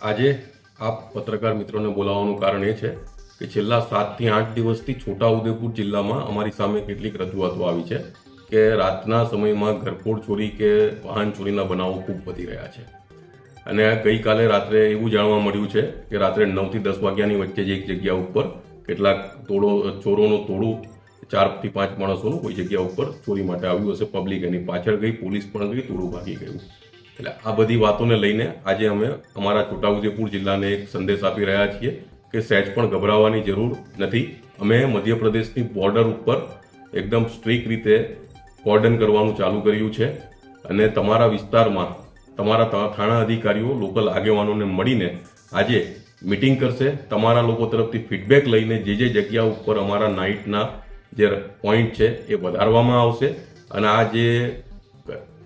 આજે આપ પત્રકાર મિત્રોને બોલાવવાનું કારણ એ છે કે છેલ્લા સાતથી આઠ દિવસથી છોટાઉદેપુર જિલ્લામાં અમારી સામે કેટલીક રજૂઆતો આવી છે કે રાતના સમયમાં ઘરફોડ ચોરી કે વાહન ચોરીના બનાવો ખૂબ વધી રહ્યા છે. અને ગઈકાલે રાત્રે એવું જાણવા મળ્યું છે કે રાત્રે નવથી દસ વાગ્યાની વચ્ચે જ એક જગ્યા ઉપર કેટલાક તોડો, ચોરોનું તોડું ચારથી પાંચ માણસોનું કોઈ જગ્યા ઉપર ચોરી માટે આવ્યું હશે. પબ્લિક એની પાછળ ગઈ, પોલીસ પણ ગઈ, તોડું ભાગી ગયું. એટલે આ બધી વાતોને લઈને આજે અમે અમારા છોટાઉદેપુર જિલ્લાને એક સંદેશ આપી રહ્યા છીએ કે સહેજ પણ ગભરાવાની જરૂર નથી. અમે મધ્યપ્રદેશની બોર્ડર ઉપર એકદમ સ્ટ્રીક રીતે કોર્ડન કરવાનું ચાલુ કર્યું છે અને તમારા વિસ્તારમાં તમારા થાણા અધિકારીઓ, લોકલ આગેવાનોને મળીને આજે મિટિંગ કરશે. તમારા લોકો તરફથી ફીડબેક લઈને જે જે જગ્યા ઉપર અમારા નાઇટના જે પોઈન્ટ છે એ વધારવામાં આવશે. અને આ જે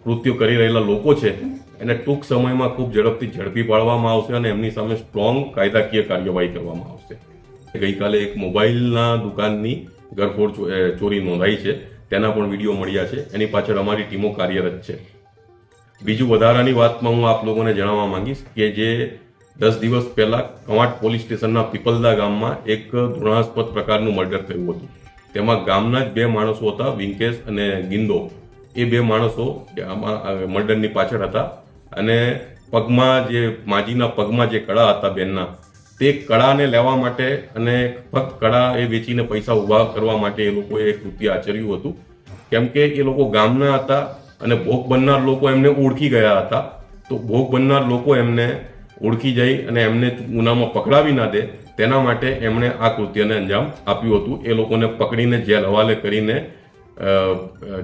કૃત્યો કરી રહેલા લોકો છે એને ટૂંક સમયમાં ખૂબ ઝડપથી ઝડપી પાડવામાં આવશે અને એમની સામે સ્ટ્રોંગ કાયદાકીય કાર્યવાહી કરવામાં આવશે. ગઈકાલે એક મોબાઈલના દુકાનની ગરફોડ ચોરી નોંધાઈ છે. તેના પણ વીડિયો મળ્યા છે. એની પાછળ અમારી ટીમો કાર્યરત છે. બીજું વધારાની વાતમાં હું આપ લોકોને જણાવવા માંગીશ કે જે દસ દિવસ પહેલા કવાંટ પોલીસ સ્ટેશનના પીપલદા ગામમાં એક ધૃણાસ્પદ પ્રકારનું મર્ડર થયું હતું. તેમાં ગામના જ બે માણસો હતા, વિંકેશ અને ગિંદો. એ બે માણસો આમાં મર્ડરની પાછળ હતા. અને પગમાં જે, માજીના પગમાં જે કળા હતા બેનના, તે કળાને લેવા માટે અને ફક્ત કળા એ વેચીને પૈસા ઊભા કરવા માટે એ લોકોએ કૃત્ય આચર્યું હતું. કેમ કે એ લોકો ગામના હતા અને ભોગ બનનાર લોકો એમને ઓળખી ગયા હતા. તો ભોગ બનનાર લોકો એમને ઓળખી જાય અને એમને ગુનામાં પકડાવી ના દે, તેના માટે એમણે આ કૃત્યને અંજામ આપ્યું હતું. એ લોકોને પકડીને જેલ હવાલે કરીને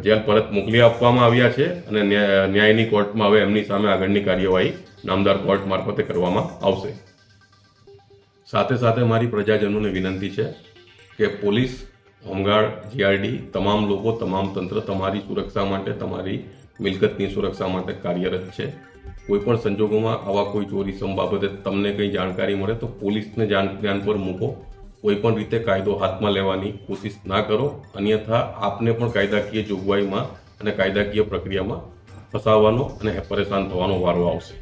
જેલ પરત મોકલી આપવામાં આવ્યા છે અને ન્યાયની કોર્ટમાં હવે એમની સામે આગળની કાર્યવાહી નામદાર કોર્ટ મારફતે કરવામાં આવશે. સાથે સાથે મારી પ્રજાજનોને વિનંતી છે કે પોલીસ, હોમગાર્ડ, જીઆરડી, તમામ લોકો, તમામ તંત્ર તમારી સુરક્ષા માટે, તમારી મિલકતની સુરક્ષા માટે કાર્યરત છે. કોઈપણ સંજોગોમાં આવા કોઈ ચોરી સમ બાબતે તમને કંઈ જાણકારી મળે તો પોલીસને જાણ, ધ્યાન પર મૂકો. કોઈ પણ રીતે કાયદો હાથમાં લેવાની કોશિશ ના કરો. અન્યથા આપને પણ કાયદાકીય જોગવાઈમાં અને કાયદાકીય પ્રક્રિયામાં ફસાવવાનો અને પરેશાન થવાનો વારો આવશે.